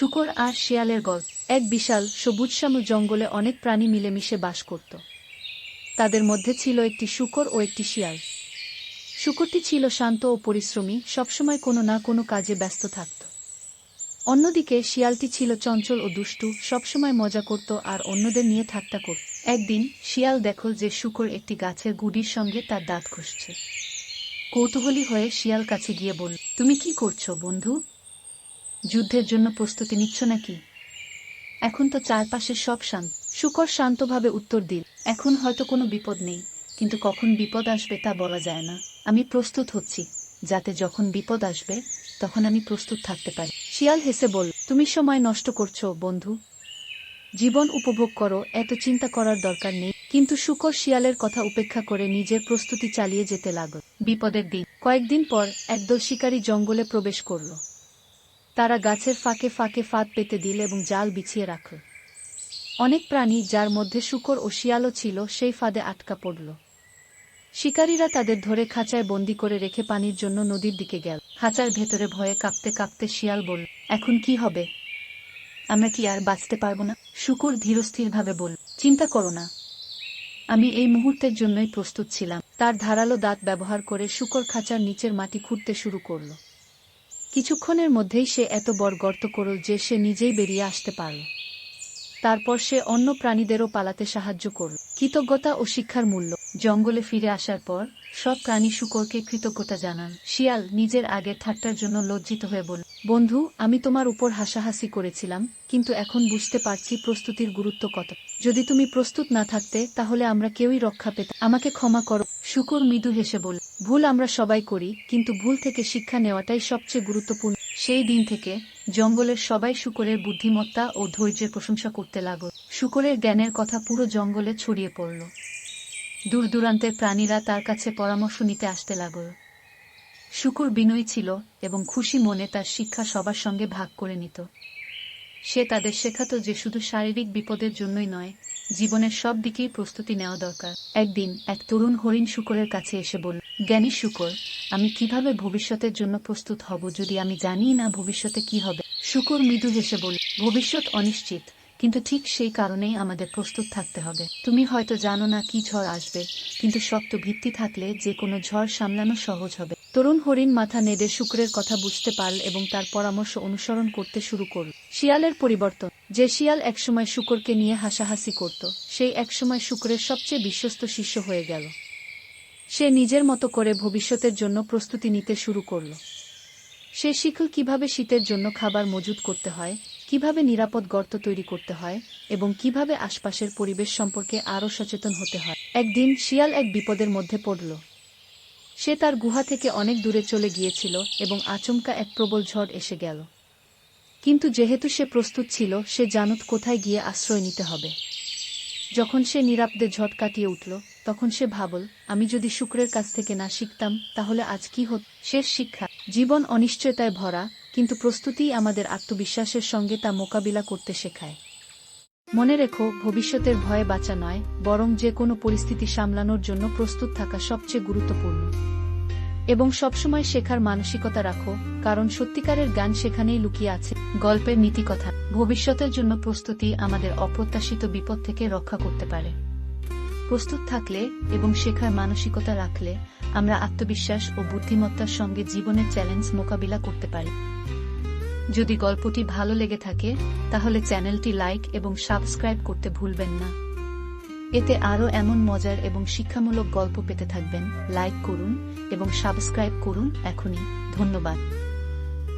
শুকর আর শিয়ালের গল্প। এক বিশাল সবুজ সবুজশ্যাম জঙ্গলে অনেক প্রাণী মিলেমিশে বাস করত। তাদের মধ্যে ছিল একটি শুকর ও একটি শিয়াল। শুকরটি ছিল শান্ত ও পরিশ্রমী, সবসময় কোনো না কোনো কাজে ব্যস্ত থাকত। অন্যদিকে শিয়ালটি ছিল চঞ্চল ও দুষ্টু, সবসময় মজা করত আর অন্যদের নিয়ে ঠাট্টা করত। একদিন শিয়াল দেখল যে শুকর একটি গাছের গুড়ির সঙ্গে তার দাঁত ঘষছে। কৌতূহলী হয়ে শিয়াল কাছে গিয়ে বলল, তুমি কি করছ বন্ধু? যুদ্ধের জন্য প্রস্তুতি নিচ্ছ নাকি? এখন তো চারপাশে সব শান্ত শুকর শান্তভাবে উত্তর দিল, এখন হয়তো কোনো বিপদ নেই, কিন্তু কখন বিপদ আসবে তা বলা যায় না। আমি প্রস্তুত হচ্ছি, যাতে যখন বিপদ আসবে, তখন আমি প্রস্তুত থাকতে পারি। শিয়াল হেসে বল তুমি সময় নষ্ট করছ, বন্ধু। জীবন উপভোগ করো, এত চিন্তা করার দরকার নেই, কিন্তু শুকর শিয়ালের কথা উপেক্ষা করে নিজের প্রস্তুতি চালিয়ে যেতে লাগল। বিপদের দিন, কয়েকদিন পর একদল শিকারী জঙ্গলে প্রবেশ করল। তারা গাছের ফাঁকে ফাঁকে ফাঁদ পেতে দিল এবং জাল বিছিয়ে রাখল অনেক প্রাণী যার মধ্যে শুকর ও শিয়ালও ছিল, সেই ফাঁদে আটকা পড়ল। শিকারীরা তাদের ধরে খাঁচায় বন্দি করে রেখে পানির জন্য নদীর দিকে গেল। খাঁচার ভেতরে ভয়ে কাঁপতে কাঁপতে শিয়াল বলল, এখন কি হবে? আমরা কি আর বাঁচতে পারব না? শুকুর ধীরস্থিরভাবে বলল, চিন্তা করো না। আমি এই মুহূর্তের জন্যই প্রস্তুত ছিলাম। তার ধারালো দাঁত ব্যবহার করে শুকর খাঁচার নিচের মাটি খুঁড়তে শুরু করল। কিছুক্ষণের মধ্যেই সে এত বড় গর্ত করল যে সে নিজেই বেরিয়ে আসতে পারল। তারপর সে অন্য প্রাণীদেরও পালাতে সাহায্য করল। কৃতজ্ঞতা ও শিক্ষার মূল্য। জঙ্গলে ফিরে আসার পর সব প্রাণী শুকরকে কৃতজ্ঞতা জানান। শিয়াল নিজের আগে ঠাট্টার জন্য লজ্জিত হয়ে বলল, বন্ধু, আমি তোমার উপর হাসাহাসি করেছিলাম, কিন্তু এখন বুঝতে পারছি প্রস্তুতির গুরুত্ব কত। যদি তুমি প্রস্তুত না থাকতে, তাহলে আমরা কেউই রক্ষা পেতাম আমাকে ক্ষমা করো, শুকর মৃদু হেসে বলল। ভুল আমরা সবাই করি, কিন্তু ভুল থেকে শিক্ষা নেওয়াটাই সবচেয়ে গুরুত্বপূর্ণ। সেই দিন থেকে জঙ্গলের সবাই শুকরের বুদ্ধিমত্তা ও ধৈর্যের প্রশংসা করতে লাগল। শুকরের জ্ঞানের কথা পুরো জঙ্গলে ছড়িয়ে পড়ল। দূর দূরান্তের প্রাণীরা তার কাছে পরামর্শ নিতে আসতে লাগল। শুকুর বিনয়ী ছিল এবং খুশি মনে তার শিক্ষা সবার সঙ্গে ভাগ করে নিত। সে তাদের শেখাতো যে শুধু শারীরিক বিপদের জন্যই নয়, জীবনের সব দিকেই প্রস্তুতি নেওয়া দরকার। একদিন এক তরুণ হরিণ শুকরের কাছে এসে বলল জ্ঞানী শুকর, আমি কীভাবে ভবিষ্যতের জন্য প্রস্তুত হব যদি আমি জানি না ভবিষ্যতে কি হবে? শুকর মৃদু হেসে বলল, ভবিষ্যৎ অনিশ্চিত, কিন্তু ঠিক সেই কারণেই আমাদের প্রস্তুত থাকতে হবে। তুমি হয়তো জানো না কি ঝড় আসবে, কিন্তু শক্ত ভিত্তি থাকলে যে কোনো ঝড় সামলানো সহজ হবে। তরুণ হরিণ মাথা নেড়ে শুক্রের কথা বুঝতে পারল এবং তার পরামর্শ অনুসরণ করতে শুরু করল। শিয়ালের পরিবর্তন, যে শিয়াল একসময় শুকরকে নিয়ে হাসাহাসি করত, সেই একসময় শুক্রের সবচেয়ে বিশ্বস্ত শিষ্য হয়ে গেল। সে নিজের মতো করে ভবিষ্যতের জন্য প্রস্তুতি নিতে শুরু করল। সে শিখল কীভাবে শীতের জন্য খাবার মজুত করতে হয়, কীভাবে নিরাপদ গর্ত তৈরি করতে হয় এবং কীভাবে আশপাশের পরিবেশ সম্পর্কে আরও সচেতন হতে হয়। একদিন শিয়াল এক বিপদের মধ্যে পড়ল। সে তার গুহা থেকে অনেক দূরে চলে গিয়েছিল এবং আচমকা এক প্রবল ঝড় এসে গেল। কিন্তু যেহেতু সে প্রস্তুত ছিল, সে জানত কোথায় গিয়ে আশ্রয় নিতে হবে। যখন সে নিরাপদে ঝট কাটিয়ে উঠল তখন সে ভাবল, আমি যদি শুক্রের কাছ থেকে না শিখতাম, তাহলে আজ কি হত? শেষ শিক্ষা। জীবন অনিশ্চয়তায় ভরা, কিন্তু প্রস্তুতিই আমাদের আত্মবিশ্বাসের সঙ্গে তা মোকাবিলা করতে শেখায়। মনে রেখো, ভবিষ্যতের ভয়ে বাঁচা নয়, বরং যে কোনো পরিস্থিতি সামলানোর জন্য প্রস্তুত থাকা সবচেয়ে গুরুত্বপূর্ণ। এবং সবসময় শেখার মানসিকতা রাখো, কারণ সত্যিকারের জ্ঞান সেখানেই লুকিয়ে আছে, গল্পের নীতিকথা। ভবিষ্যতের জন্য প্রস্তুতি আমাদের অপ্রত্যাশিত বিপদ থেকে রক্ষা করতে পারে। প্রস্তুত থাকলে এবং শেখার মানসিকতা রাখলে আমরা আত্মবিশ্বাস ও বুদ্ধিমত্তার সঙ্গে জীবনের চ্যালেঞ্জ মোকাবিলা করতে পারি। যদি গল্পটি ভালো লেগে থাকে, তাহলে চ্যানেলটি লাইক এবং সাবস্ক্রাইব করতে ভুলবেন না। এতে আরও এমন মজার এবং শিক্ষামূলক গল্প পেতে থাকবেন। লাইক করুন এবং সাবস্ক্রাইব করুন এখনই। ধন্যবাদ।